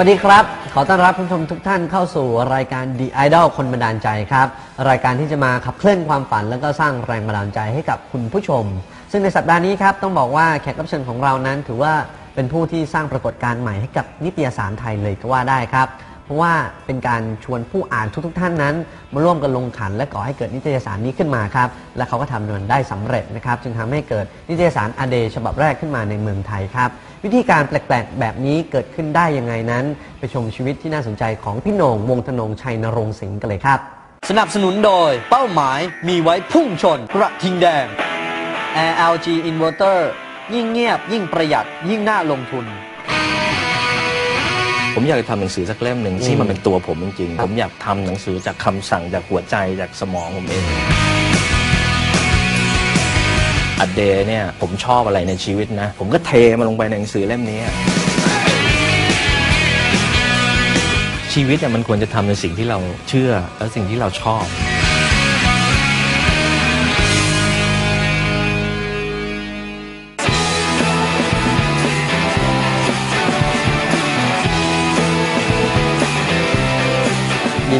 วัสดีครับ ขอต้อนรับผู้ชมทุกท่านเข้าสู่รายการ The Idol คนบันดาลใจครับ รายการที่จะมาขับเคลื่อนความฝัน แล้วก็สร้างแรงบันดาลใจให้กับคุณผู้ชม ซึ่งในสัปดาห์นี้ครับต้องบอกว่าแขกรับเชิญของเรานั้น ถือว่าเป็นผู้ที่สร้างปรากฏการณ์ใหม่ให้กับนิตยสารไทยเลยก็ว่าได้ครับ เพราะว่าเป็นการชวนผู้อ่านทุกๆท่านนั้น มาร่วมกันลงขัน และก่อให้เกิดนิตยสารนี้ขึ้นมาครับและเขาก็ทำมันได้สำเร็จนะครับจึงทำให้เกิดนิตยสารอเดฉบับแรกขึ้นมาในเมืองไทยครับ วิธีการแปลกๆ แบบนี้เกิดขึ้นได้ยังไงนั้น ไปชมชีวิตที่น่าสนใจของพี่โหน่งวงธนงชัยนรงค์สิงห์กันเลยครับ สนับสนุนโดยเป้าหมายมีไว้พุ่งชน กระทิงแดง Air LG Inverter ยิ่งเงียบ ยิ่งประหยัดยิ่งน่าลงทุน ผมอยากจะทำหนังสือสักเล่มหนึ่งที่มันเป็นตัวผมจริงๆ ผมอยากทำหนังสือจากคำสั่งจากหัวใจจากสมองผมเอง อัดเดย์เนี่ยผมชอบอะไรในชีวิตนะ ผมก็เทมาลงไปในหนังสือเล่มนี้ ชีวิตเนี่ยมันควรจะทำในสิ่งที่เราเชื่อและสิ่งที่เราชอบ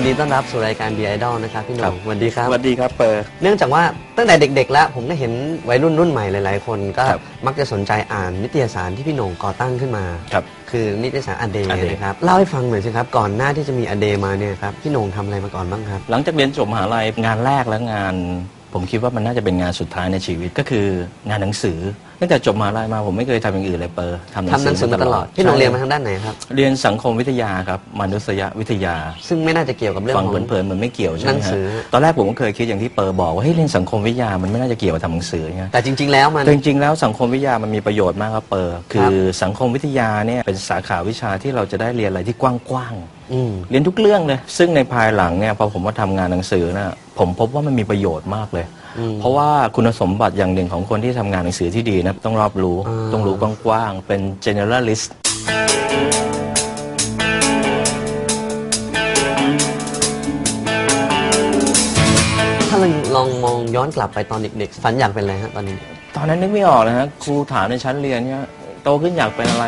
ดีต้อนรับสู่รายการ The Idol นะครับพี่โหน่ครังบสวัสดีครับสวัสดีครับเปอร์เนื่องจากว่าตั้งแต่เด็ก ๆ แล้ว ผมก็เห็นวัยรุ่นรุ่นใหม่หลายๆ คนก็ครับมักจะสนใจอ่านนิตยสารที่พี่โหน่งก่อตั้งขึ้นมาครับคือนิตยสารอเดอเดย์นะครับเล่าให้ฟังหน่อยสิครับก่อนหน้าที่จะมีอเดมาเนี่ยครับพี่โหน่งทำอะไรมาก่อนบ้างครับ หลังจากเรียนจบมหาลัยงานแรกและงาน ผมคิดว่ามันน่าจะเป็นงานสุดท้ายในชีวิตก็คืองานหนังสือตั้งแต่จบมหาลัยมาผมไม่เคยทำอย่างอื่นเลยเปอร์ทำหนัทำหนังสือมาตลอดพี่โหน่งเรียนมาใช่ทางด้านไหนครับ เรียนสังคมวิทยาครับมนุษยวิทยา ซึ่งไม่น่าจะเกี่ยวกับเรื่องฟังของ เผินๆเหมือนไม่เกี่ยวใช่ไหมหนังสืฮะอ ตอนแรกผมก็เคยคิดอย่างที่เปอร์บอกว่าเฮ้ยเรียนสังคมวิทยามันไม่น่าจะเกี่ยวกับทำหนังสือไงแต่จริง ๆ แล้วมัน แต่จริงๆ แล้วสังคมวิทยามันมีประโยชน์มากครับเปอร์ คือสังคมวิทยาเนี่ยเป็นสาขาวิชาที่เราจะได้เรียนอะไรที่กว้างๆ อืม เรียนทุกเรื่องเลย ซึ่งในภายหลังเนี่ยพอผมมาทำงานหนังสือนะผมพบว่ามันมีประโยชน์มากเลย อืมเพราะว่าคุณสมบัติอย่างหนึ่งของคนที่ทำงานหนังสือที่ดีนะต้องรอบรู้ อ่า ต้องรู้กว้างๆ เป็น generalist ถ้าเราลองมองย้อนกลับไปตอนเด็กๆฝันอยากเป็นอะไรฮะตอนนี้ ตอนนั้นนึกไม่ออกนะฮะครูถามในชั้นเรียนเนี่ยโตขึ้นอยากเป็นอะไร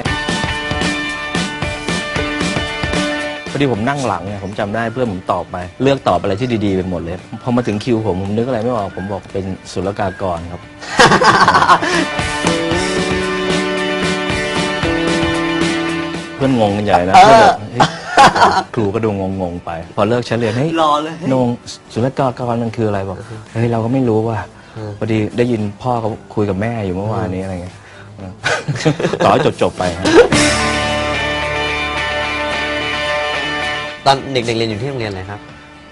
อดีผมนั่งหลังเนี่ยผมจำได้เพื่อนผมตอบไป เลือกตอบอะไรที่ดีๆไปหมดเลยพอมาถึงคิวผมผมนึกอะไรไม่ออกผมบอกเป็นศุลกากรครับ เพื่อนงงกันใหญ่นะเออเพื่อนแบบเฮ้ยครูก็ดูงงๆไป พอเลิกชั้นเรียนเฮ้ยรอเลยนงศุลกากรมันคืออะไรบอกเฮ้ยเราก็ไม่รู้ว่าอืมพอดีได้ยินพ่อเขาคุยกับแม่อยู่เมื่อวานนี้อะไรเงี้ยต่อให้จบๆไปฮะ ตอนเด็กๆเรียนอยู่ที่โรงเรียนอะไรครับ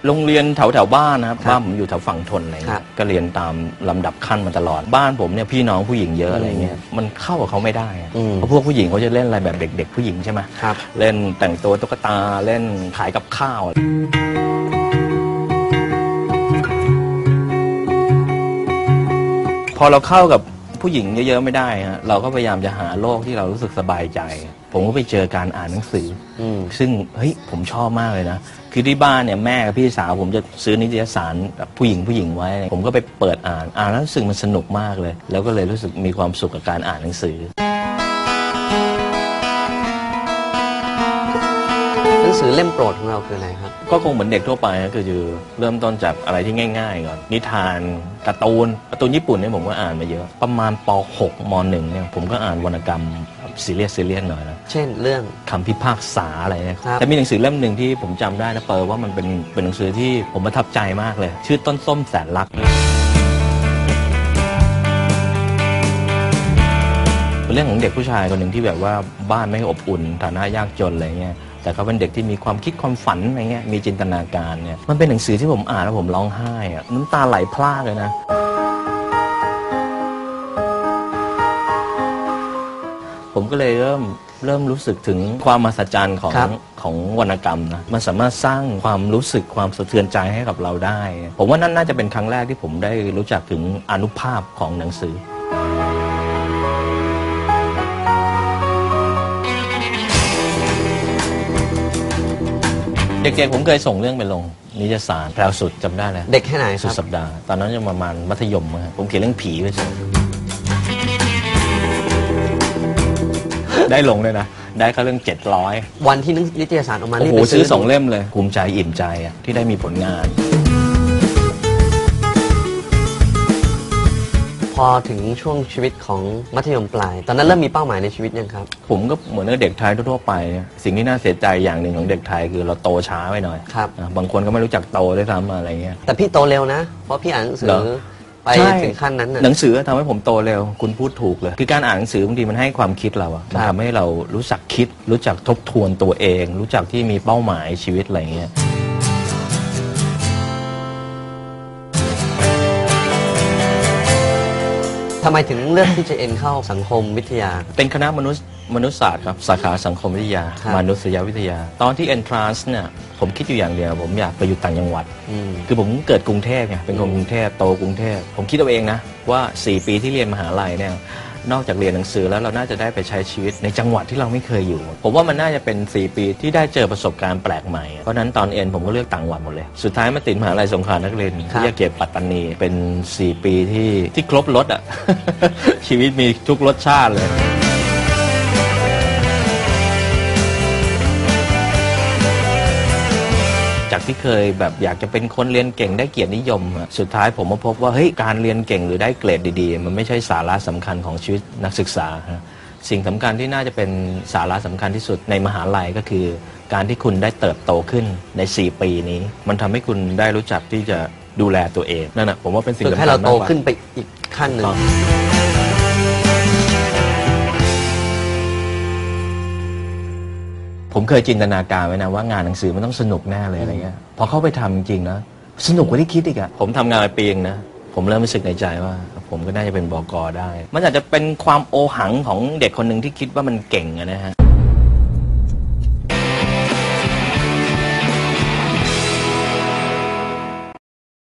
โรงเรียนแถวแถวๆบ้านนะครับครับบ้านผมอยู่แถวฝั่งทนอะไรครัเงี้บยก็เรียนตามลำดับขั้นมาตลอดบ้านผมเนี่ยพี่น้องผู้หญิงเยอะอะไรเงี้ยมันเข้ากับเขาไม่ได้อะอืม เพราะพวกผู้หญิงเขาจะเล่นอะไรแบบเด็ก ๆ ผู้หญิงใช่ไหมครับ เล่นแต่งตัวตุ๊กตาเล่นขายกับข้าวพอเราเข้ากับผู้หญิงเยอะๆไม่ได้ฮะเราก็พยายามจะหาโลกที่เรารู้สึกสบายใจ ผมก็ไปเจอการอ่านหนังสืออืมซึ่งเฮ้ยผมชอบมากเลยนะ คือที่บ้านเนี่ยแม่กับพี่สาวผมจะซื้อนิตยสารแบบผู้หญิงผู้หญิงไว้ ผมก็ไปเปิดอ่าน อ่านแล้วรู้สึกมันสนุกมากเลย แล้วก็เลยรู้สึกมีความสุขกับการอ่านหนังสือ งสือเล่มโปรดของเราคืออะไรครับ ก็คงเหมือนเด็กทั่วไปก็คือเริ่มต้นจากอะไรที่ง่าย ๆ ก่อน นิทานการ์ตูนการ์ตูนญี่ปุ่นเนี่ยผมก็อ่านมาเยอะ ประมาณป .6 ม .1 เนี่ยผมก็อ่านวรรณกรรมซีเรียสซีเรียสหน่อยนะเช่นเรื่องคำพิพากษาอะไรเนี่ยครับแต่มีหนังสือเล่มหนึ่งที่ผมจำได้นะเปิดว่ามันเป็นเป็นหนังสือที่ผมประทับใจมากเลย ชื่อต้นส้มแสนรักเป็นเรื่องของเด็กผู้ชายคนหนึ่งที่แบบว่าบ้านไม่อบอุ่นฐานะยากจนอะไรเงี้ย แต่เขาเป็นเด็กที่มีความคิดความฝันอะไรเงี้ยมีจินตนาการเนี่ยมันเป็นหนังสือที่ผมอ่านแล้วผมร้องไห้อะน้ำตาไหลพรากเลยนะผมก็เลยเริ่มเริ่มรู้สึกถึงความมหัศจรรย์ของครับของวรรณกรรมนะมันสามารถสร้างความรู้สึกความสะเทือนใจให้กับเราได้ ผมว่านั่นน่าจะเป็นครั้งแรกที่ผมได้รู้จักถึงอนุภาพของหนังสือ เด็กๆผมเคยส่งเรื่องไปลง นิตยสารแพรวสุดจำได้เลยเด็กแค่ไหนคสุรัดบสัปดาห์ ตอนนั้นยังประมาณมัธยมอะครับผมเขียนเรื่องผีไปส่งได้ลงเลยนะ ได้ก็เรื่องเจ็ดร้อยวันที่นิตยสารออกมาโอ้รีบโหไปซื้อสองเล่มเลยภูมิใจอิ่มใจอะที่ได้มีผลงาน พอถึงช่วงชีวิตของมัธยมปลาย ตอนนั้นเริ่มมีเป้าหมายในชีวิตยังครับ ผมก็เหมือนกับเด็กไทยทั่วๆไป สิ่งที่น่าเสียใจอย่างหนึ่งของเด็กไทยคือเราโตช้าไปหน่อยครับอะบางคนก็ไม่รู้จักโตด้วยซ้ำอะไรเงี้ย แต่พี่โตเร็วนะ เพราะพี่อ่านหนังสืเหรอ อไปใช่ถึงขั้นนั้นน่ะ หนังสือทำให้ผมโตเร็ว คุณพูดถูกเลย คือการอ่านหนังสือบางทีมันให้ความคิดเราอะมันครับ ทำให้เรารู้จักคิด รู้จักทบทวนตัวเอง รู้จักที่มีเป้าหมายชีวิตอะไรเงี้ย ทำไมถึงเลือกที่จะเอ็นเข้าสังคมวิทยา เป็นคณะมนุษยมนุษยศาสตร์ครับ สาขาสังคมวิทยา ครับ มนุษยวิทยา ตอนที่ entrance เนี่ยผมคิดอยู่อย่างเดียว ผมอยากไปอยู่ต่างจังหวัด อืม คือผมเกิดกรุงเทพไงเป็นคนกรุงเทพโตกรุงเทพ ผมคิดเอาเองนะ ว่า 4 ปีที่เรียนมหาลัยเนี่ย นอกจากเรียนหนังสือแล้วเราน่าจะได้ไปใช้ชีวิตในจังหวัดที่เราไม่เคยอยู่ ผมว่ามันน่าจะเป็น 4 ปีที่ได้เจอประสบการณ์แปลกใหม่ เพราะนั้นตอนเอ็นผมก็เลือกต่างจังหวัดหมดเลย สุดท้ายมาติดมหาลัยสงขลานักเรียนครับที่ยะเก็บปัตตานีเป็น 4 ปีที่ที่ครบรถอะ ชีวิตมีทุกรสชาติเลย จากที่เคยแบบอยากจะเป็นคนเรียนเก่งได้เกียรตินิยมอะสุดท้ายผมมาพบว่าเฮ้ยการเรียนเก่งหรือได้เกรดดีๆ มันไม่ใช่สาระสำคัญของชีวิตนักศึกษาฮะสิ่งสำคัญที่น่าจะเป็นสาระสำคัญที่สุดในมหาลัยก็คือ การที่คุณได้เติบโตขึ้นใน 4 ปีนี้ มันทำให้คุณได้รู้จักที่จะดูแลตัวเองนั่นแหะผมว่าเป็นสิ่งฝึกสำคัญให้เราโตมกกว่ขึ้นไปอีกขั้นหนึ่งครับ ผมเคยจินตนาการไว้นะว่างานหนังสือมันต้องสนุกแน่เลยอะไรเงี้ยพอเข้าไปทำจริงๆนะสนุกกว่าที่คิดอีกอะผมทำงานมาปีเองนะผมเริ่มรู้สึกในใจว่า ผมก็น่าจะเป็นบอกอได้ มันอาจจะเป็นความโอหังของเด็กคนหนึ่งที่คิดว่ามันเก่งอะนะฮะ